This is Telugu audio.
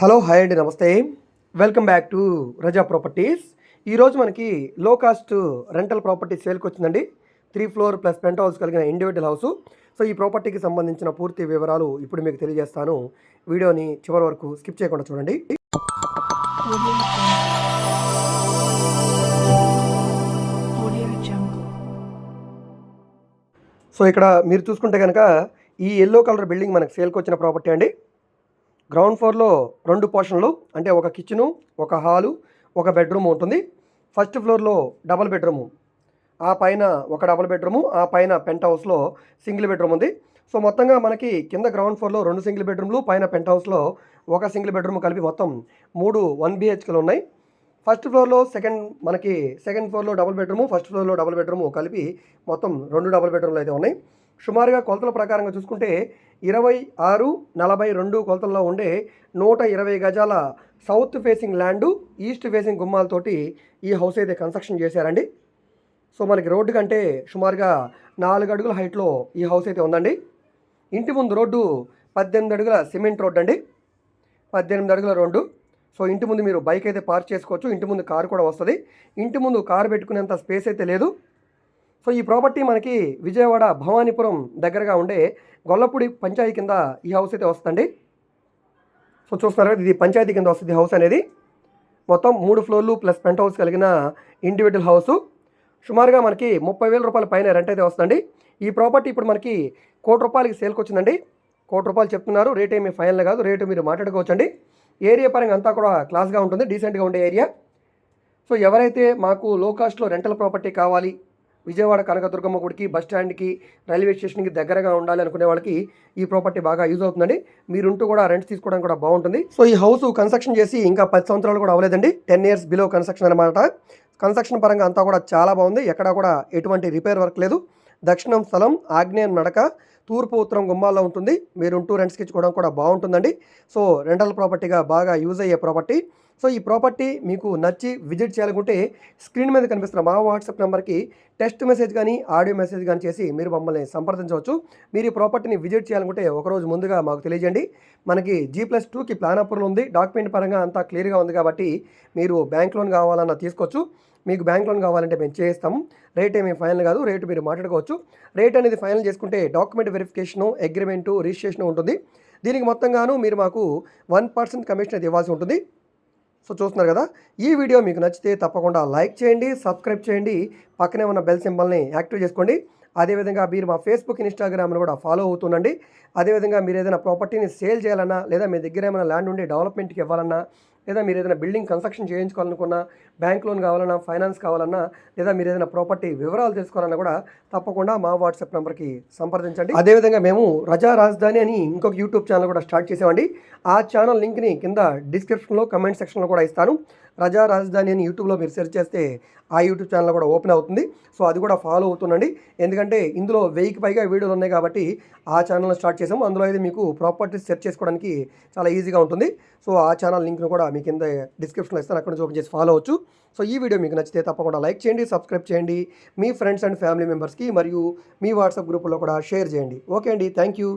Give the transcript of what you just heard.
హలో హాయ్ అండి నమస్తే. Welcome back to Raza properties. ఈరోజు మనకి లో కాస్ట్ రెంటల్ ప్రాపర్టీ సేల్కి వచ్చిందండి. Three floor plus penthouse కలిగిన ఇండివిజువల్ హౌస్ సో ఈ ప్రాపర్టీకి సంబంధించిన పూర్తి వివరాలు ఇప్పుడు మీకు తెలియజేస్తాను. వీడియోని చివరి వరకు స్కిప్ చేయకుండా చూడండి. సో ఇక్కడ మీరు చూసుకుంటే కనుక ఈ ఎల్లో కలర్ బిల్డింగ్ మనకి సేల్కి వచ్చిన ప్రాపర్టీ అండి. గ్రౌండ్ ఫ్లోర్లో రెండు పోర్షన్లు అంటే ఒక కిచెను ఒక హాలు ఒక బెడ్రూమ్ ఉంటుంది. ఫస్ట్ ఫ్లోర్లో డబల్ బెడ్రూము ఆ పైన ఒక డబల్ బెడ్రూము ఆ పైన పెంట్ హౌస్లో సింగిల్ బెడ్రూమ్ ఉంది. సో మొత్తంగా మనకి కింద గ్రౌండ్ ఫ్లోర్లో రెండు సింగిల్ బెడ్రూమ్లు పైన పెంట్ హౌస్లో ఒక సింగిల్ బెడ్రూమ్ కలిపి మొత్తం మూడు వన్ బిహెచ్కేలు ఉన్నాయి. ఫస్ట్ ఫ్లోర్లో సెకండ్ మనకి సెకండ్ ఫ్లోర్లో డబుల్ బెడ్రూము ఫస్ట్ ఫ్లోర్లో డబుల్ బెడ్రూము కలిపి మొత్తం రెండు డబుల్ బెడ్రూమ్లు అయితే ఉన్నాయి. సుమారుగా కొలతల ప్రకారంగా చూసుకుంటే ఇరవై ఆరు నలభై రెండు కొలతల్లో ఉండే నూట ఇరవై గజాల south facing land east facing గుమ్మాలతోటి ఈ హౌస్ అయితే కన్స్ట్రక్షన్ చేశారండి. సో మనకి రోడ్డు కంటే సుమారుగా నాలుగు అడుగుల హైట్లో ఈ హౌస్ అయితే ఉందండి. ఇంటి ముందు రోడ్డు పద్దెనిమిది అడుగుల సిమెంట్ రోడ్డు అండి పద్దెనిమిది అడుగుల రోడ్డు. సో ఇంటి ముందు మీరు బైక్ అయితే పార్క్ చేసుకోవచ్చు. ఇంటి ముందు కారు కూడా వస్తుంది. ఇంటి ముందు కారు పెట్టుకునేంత స్పేస్ అయితే లేదు. సో ఈ ప్రాపర్టీ మనకి విజయవాడ భవానీపురం దగ్గరగా ఉండే గొల్లపూడి పంచాయతీ కింద ఈ హౌస్ అయితే వస్తుందండి. సో చూస్తున్నారు కదా, ఇది పంచాయతీ కింద వస్తుంది హౌస్ అనేది. మొత్తం మూడు ఫ్లోర్లు ప్లస్ పెంట్ హౌస్ కలిగిన ఇండివిజువల్ హౌస్ సుమారుగా మనకి ముప్పై వేల రూపాయల పైన రెంట్ అయితే వస్తుందండి. ఈ ప్రాపర్టీ ఇప్పుడు మనకి కోటి రూపాయలకి సేల్కి వచ్చిందండి. కోటి రూపాయలు చెప్తున్నారు. రేట్ ఏమీ ఫైనల్ కాదు. రేటు మీరు మాట్లాడుకోవచ్చండి. ఏరియా పరంగా అంతా కూడా క్లాస్గా ఉంటుంది. డీసెంట్గా ఉండే ఏరియా సో ఎవరైతే మాకు లో కాస్ట్లో రెంటల్ ప్రాపర్టీ కావాలి విజయవాడ కనకదుర్గమ్మ గుడికి బస్ స్టాండ్కి రైల్వే స్టేషన్కి దగ్గరగా ఉండాలి అనుకునే వాళ్ళకి ఈ ప్రాపర్టీ బాగా యూజ్ అవుతుందండి. మీరుంటూ కూడా రెంట్ తీసుకోవడం కూడా బాగుంటుంది. సో ఈ హౌస్ కన్స్ట్రక్షన్ చేసి ఇంకా పది సంవత్సరాలు కూడా అవ్వలేదండి. టెన్ ఇయర్స్ బిలో కన్స్ట్రక్షన్ అనమాట కన్స్ట్రక్షన్ పరంగా అంతా కూడా చాలా బాగుంది. ఎక్కడా కూడా ఎటువంటి రిపేర్ వర్క్ లేదు. దక్షిణం స్థలం ఆగ్నేయం నడక తూర్పు ఉత్తరం గుమ్మాల్లో ఉంటుంది. మీరు ఉంటూ రెంట్స్కి ఇచ్చుకోవడం కూడా బాగుంటుందండి. సో రెంటల్ ప్రాపర్టీగా బాగా యూజ్ అయ్యే ప్రాపర్టీ సో ఈ ప్రాపర్టీ మీకు నచ్చి విజిట్ చేయాలనుకుంటే స్క్రీన్ మీద కనిపిస్తున్న మా వాట్సాప్ నెంబర్కి టెక్స్ట్ మెసేజ్ కానీ ఆడియో మెసేజ్ కానీ చేసి మీరు మమ్మల్ని సంప్రదించవచ్చు. మీరు ఈ ప్రాపర్టీని విజిట్ చేయాలనుకుంటే ఒకరోజు ముందుగా మాకు తెలియజేయండి. మనకి జీ ప్లస్ టూకి ప్లాన్ అప్రూవల్ ఉంది. డాక్యుమెంట్ పరంగా అంతా క్లియర్గా ఉంది కాబట్టి మీరు బ్యాంక్ లోన్ కావాలన్నా తీసుకోవచ్చు. మీకు బ్యాంక్ లోన్ కావాలంటే మేము చేస్తాం. రేట్ ఏమీ ఫైనల్ కాదు. రేటు మీరు మాట్లాడుకోవచ్చు. రేట్ అనేది ఫైనల్ చేసుకుంటే డాక్యుమెంట్ వెరిఫికేషను అగ్రిమెంటు రిజిస్ట్రేషన్ ఉంటుంది. దీనికి మొత్తంగాను మీరు మాకు వన్ పర్సెంట్ కమిషన్ అయితే ఇవ్వాల్సి ఉంటుంది. సో చూస్తున్నారు కదా? ఈ వీడియో మీకు నచ్చితే తప్పకుండా లైక్ చేయండి సబ్స్క్రైబ్ చేయండి పక్కనే ఉన్న బెల్ సింబల్ని యాక్టివ్ చేసుకోండి. అదేవిధంగా మీరు మా ఫేస్బుక్ ఇన్స్టాగ్రామ్ను కూడా ఫాలో అవుతుండండి. అదేవిధంగా మీరు ఏదైనా ప్రాపర్టీని సేల్ చేయాలన్నా లేదా మీ దగ్గర ఏమైనా ల్యాండ్ ఉండి డెవలప్మెంట్కి ఇవ్వాలన్నా లేదా మీరు ఏదైనా బిల్డింగ్ కన్స్ట్రక్షన్ చేయించుకోవాలనుకున్నా బ్యాంక్ లోన్ కావాలన్నా ఫైనాన్స్ కావాలన్నా లేదా మీరు ఏదైనా ప్రాపర్టీ వివరాలు తెలుసుకోవాలన్నా కూడా తప్పకుండా మా వాట్సాప్ నెంబర్కి సంప్రదించండి. అదేవిధంగా మేము రజా రాజధాని అని ఇంకొక యూట్యూబ్ ఛానల్ కూడా స్టార్ట్ చేసామండి. ఆ ఛానల్ లింక్ని కింద డిస్క్రిప్షన్లో కమెంట్ సెక్షన్లో కూడా ఇస్తాను. రజా రాజధాని అని యూట్యూబ్లో మీరు సెర్చ్ చేస్తే ఆ యూట్యూబ్ ఛానల్ కూడా ఓపెన్ అవుతుంది. సో అది కూడా ఫాలో అవుతుండండి. ఎందుకంటే ఇందులో వెయ్యికి పైగా వీడియోలు ఉన్నాయి కాబట్టి ఆ ఛానల్ స్టార్ట్ చేసాము. అందులో అయితే మీకు ప్రాపర్టీస్ సెర్చ్ చేసుకోవడానికి చాలా ఈజీగా ఉంటుంది. సో ఆ ఛానల్ లింక్ను కూడా మీ కింద డిస్క్రిప్షన్లో ఇస్తాను అక్కడ నుంచి ఓపెన్ చేసి ఫాలో అవచ్చు సో ఈ వీడియో మీకు నచ్చితే తప్పకుండా లైక్ చేయండి సబ్స్క్రైబ్ చేయండి. మీ ఫ్రెండ్స్ అండ్ ఫ్యామిలీ మెంబర్స్కి మరియు మీ వాట్సాప్ గ్రూపులో కూడా షేర్ చేయండి. ఓకే అండి థ్యాంక్ యూ